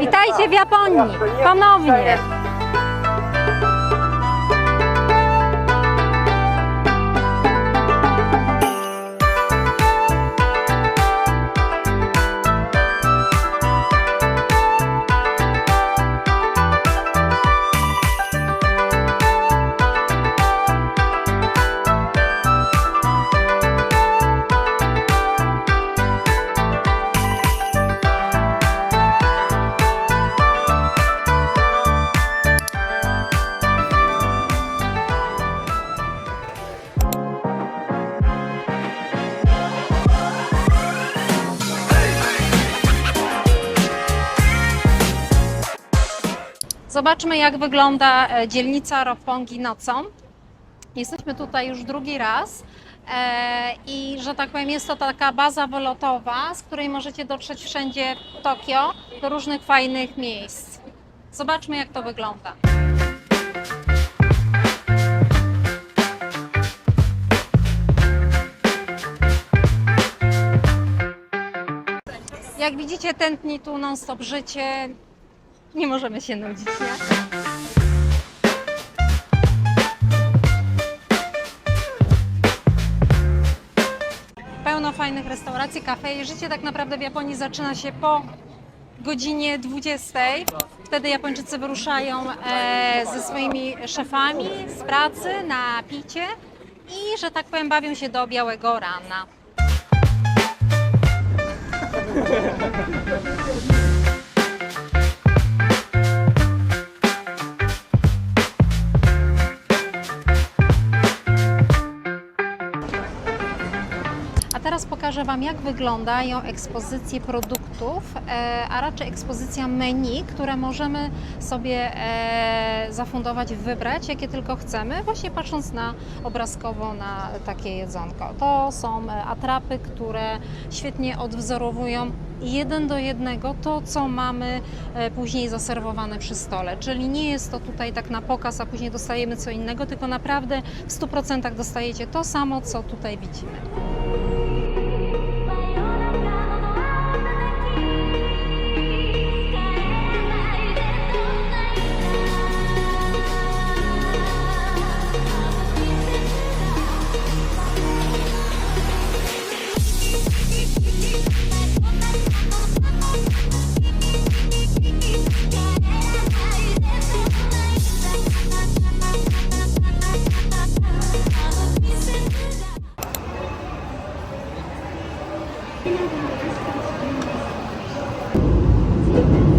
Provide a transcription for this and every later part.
Witajcie w Japonii ponownie. Zobaczmy, jak wygląda e, dzielnica Roppongi nocą. Jesteśmy tutaj już drugi raz e, i, że tak powiem, jest to taka baza wylotowa, z której możecie dotrzeć wszędzie w Tokio do różnych fajnych miejsc. Zobaczmy, jak to wygląda. Jak widzicie, tętni tu non-stop życie. Nie możemy się nudzić, nie? Pełno fajnych restauracji, kafe i życie tak naprawdę w Japonii zaczyna się po godzinie 20. Wtedy Japończycy wyruszają e, ze swoimi szefami z pracy na picie i, że tak powiem, bawią się do białego rana. Pokażę Wam, jak wyglądają ekspozycje produktów, e, a raczej ekspozycja menu, które możemy sobie e, zafundować, wybrać, jakie tylko chcemy, właśnie patrząc na obrazkowo na takie jedzonko. To są e, atrapy, które świetnie odwzorowują jeden do jednego to, co mamy później zaserwowane przy stole. Czyli nie jest to tutaj tak na pokaz, a później dostajemy co innego, tylko naprawdę w 100% dostajecie to samo, co tutaj widzimy. Thank you.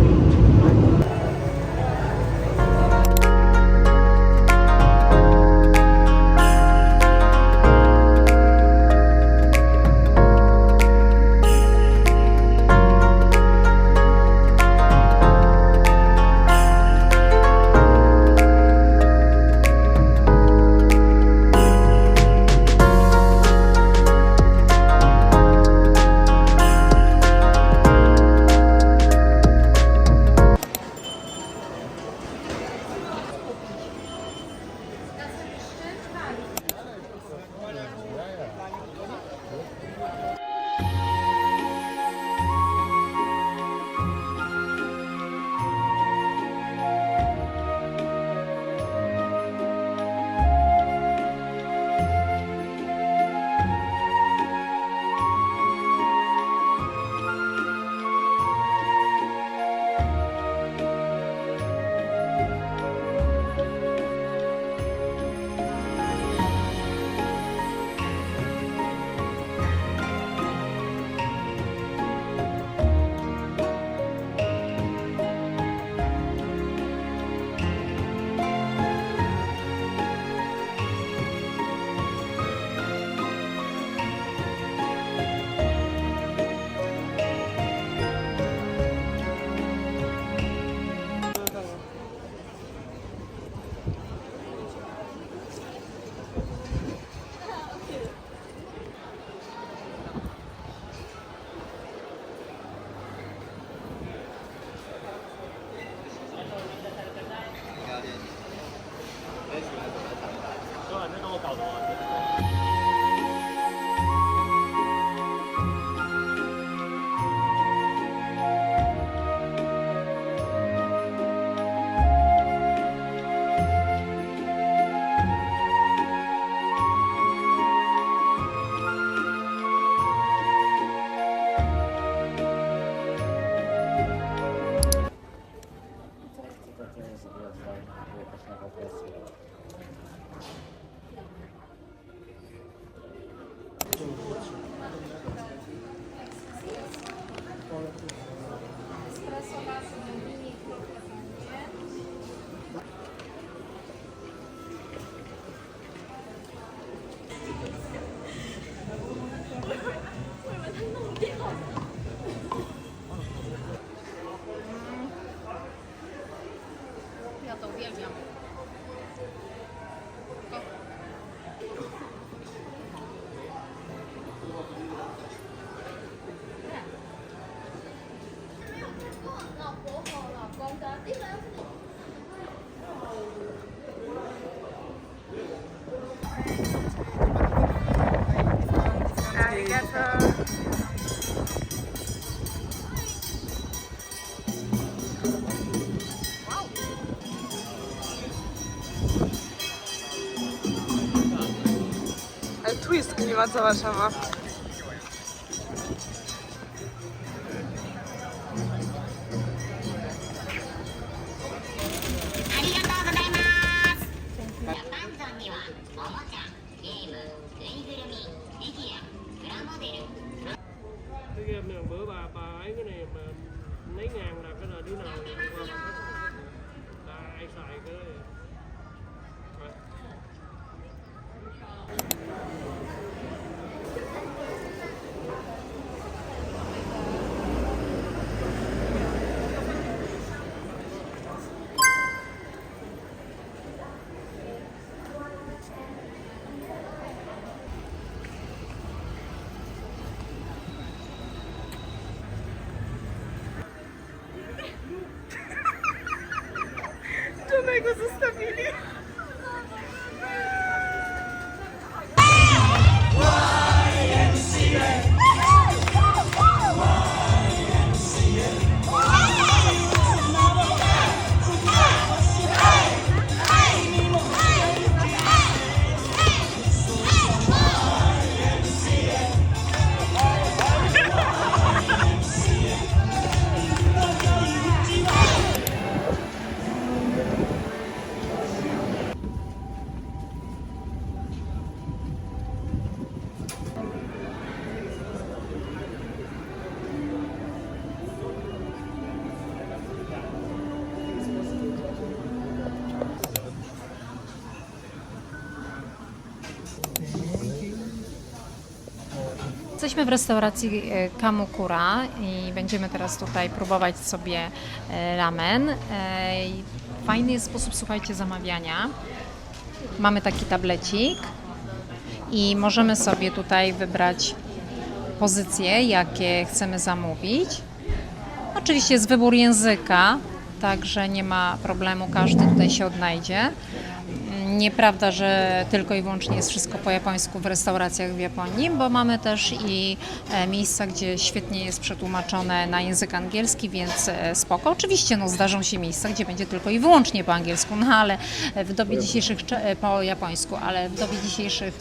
搞的吗？Ale tu jest klimaca Warszawa. cái bữa bà bà ấy cái này mà mấy ngàn là cái đời đứa nào là ai xài cái Czonego zostawili. Jesteśmy w restauracji e, Kamukura i będziemy teraz tutaj próbować sobie e, ramen. E, Fajny jest sposób, słuchajcie, zamawiania. Mamy taki tablecik i możemy sobie tutaj wybrać pozycje, jakie chcemy zamówić. Oczywiście jest wybór języka, także nie ma problemu, każdy tutaj się odnajdzie. Nieprawda, że tylko i wyłącznie jest wszystko po japońsku w restauracjach w Japonii, bo mamy też i e, miejsca, gdzie świetnie jest przetłumaczone na język angielski, więc e, spoko. Oczywiście no, zdarzą się miejsca, gdzie będzie tylko i wyłącznie po angielsku, no ale w dobie dzisiejszych, e, po japońsku, ale w dobie dzisiejszych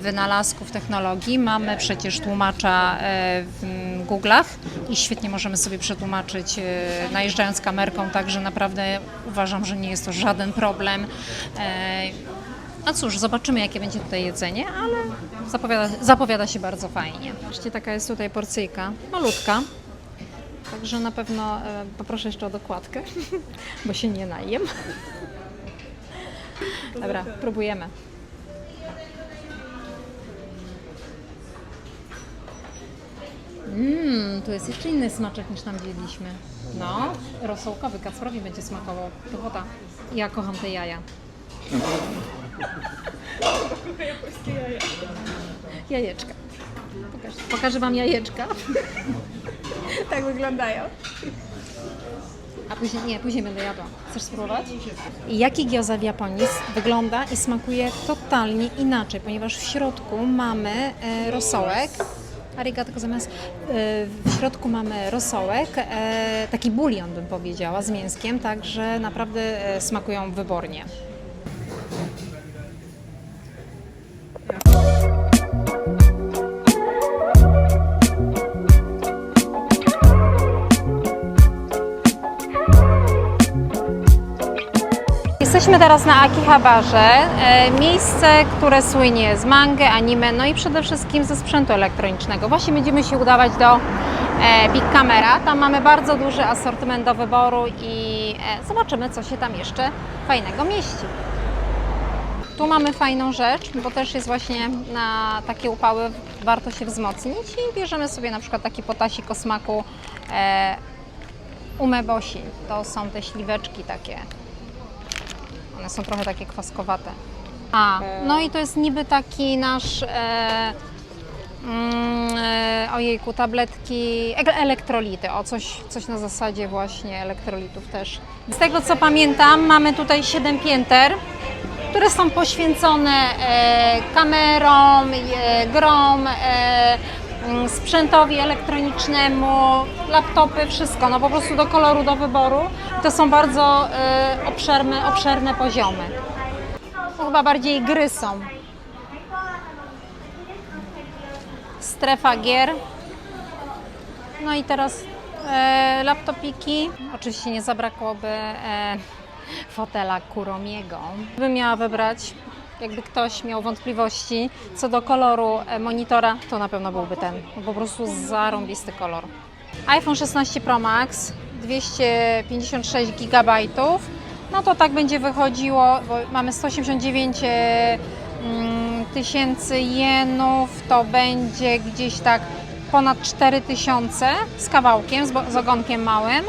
wynalazków technologii mamy przecież tłumacza w Google'ach i świetnie możemy sobie przetłumaczyć e, najeżdżając kamerką, także naprawdę uważam, że nie jest to żaden problem. E, no cóż, zobaczymy jakie będzie tutaj jedzenie, ale zapowiada, zapowiada się bardzo fajnie. Zobaczcie, taka jest tutaj porcyjka, malutka. Także na pewno e, poproszę jeszcze o dokładkę, bo się nie najem. Dobra, próbujemy. Mmm, tu jest jeszcze inny smaczek niż tam jedliśmy. No, rosołkowy, Kacprowi będzie smakował. Pychota. Ja kocham te jaja. Jajeczka. Pokaż, pokażę Wam jajeczka. tak wyglądają. A później, nie, później będę jadła. Chcesz spróbować? Jaki gyoza w Japonii wygląda i smakuje totalnie inaczej, ponieważ w środku mamy e, rosołek. Arigato gozaimasu. E, W środku mamy rosołek, e, taki bulion bym powiedziała, z mięskiem, także naprawdę e, smakują wybornie. Jesteśmy teraz na Akihabarze, e, miejsce, które słynie z mangy, anime, no i przede wszystkim ze sprzętu elektronicznego. Właśnie będziemy się udawać do e, Big Camera. Tam mamy bardzo duży asortyment do wyboru i e, zobaczymy, co się tam jeszcze fajnego mieści. Tu mamy fajną rzecz, bo też jest właśnie na takie upały warto się wzmocnić i bierzemy sobie na przykład taki potasik o smaku umeboshi. To są te śliweczki takie. One są trochę takie kwaskowate. A, no i to jest niby taki nasz... E, Mm, e, ojejku, tabletki, e- elektrolity, o coś, coś na zasadzie właśnie elektrolitów też. Z tego co pamiętam, mamy tutaj 7 pięter, które są poświęcone e, kamerom, e, grom, e, sprzętowi elektronicznemu, laptopy, wszystko, no po prostu do koloru, do wyboru. To są bardzo e, obszerne, obszerne poziomy. To chyba bardziej gry są. strefa gier. No i teraz e, laptopiki. Oczywiście nie zabrakłoby e, fotela Kuromiego. Gdybym miała wybrać, jakby ktoś miał wątpliwości co do koloru e, monitora, to na pewno byłby ten. Po prostu zarąbisty kolor. iPhone 16 Pro Max 256 GB. No to tak będzie wychodziło, bo mamy 189 e, mm, tysięcy jenów, to będzie gdzieś tak ponad 4 tysiące z kawałkiem, z, ogonkiem małym,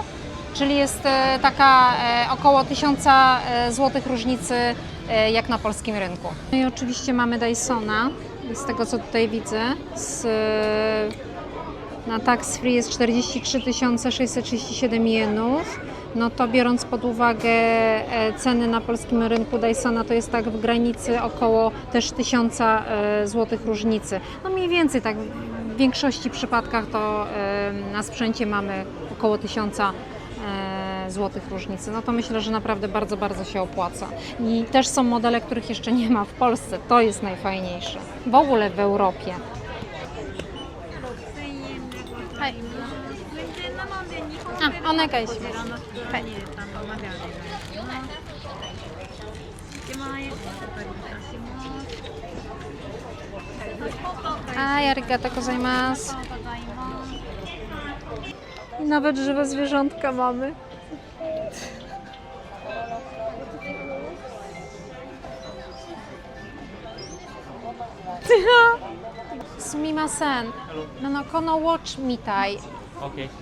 czyli jest e, taka około 1000 e, złotych różnicy jak na polskim rynku. No i oczywiście mamy Dysona, z tego co tutaj widzę, z, e, na tax free jest 43 637 jenów. No to biorąc pod uwagę e, ceny na polskim rynku Dysona, to jest tak w granicy około też 1000 e, złotych różnicy. No mniej więcej tak w większości przypadkach to e, na sprzęcie mamy około 1000 e, złotych różnicy, no to myślę, że naprawdę bardzo, bardzo się opłaca. I też są modele, których jeszcze nie ma w Polsce. To jest najfajniejsze. W ogóle w Europie. A, one jakaś. Aj, arigato gozaimasu. Nawet żywe zwierzątka mamy. い。はい、ありがとうございます。I nawet żywe zwierzątka mamy. Sumimasen. No no, kono watch mitai. Okay. to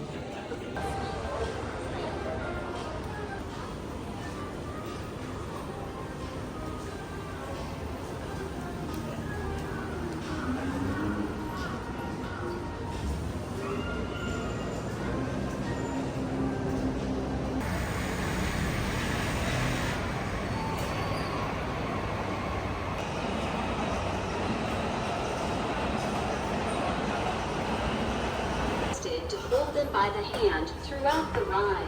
hold them by the hand throughout the ride.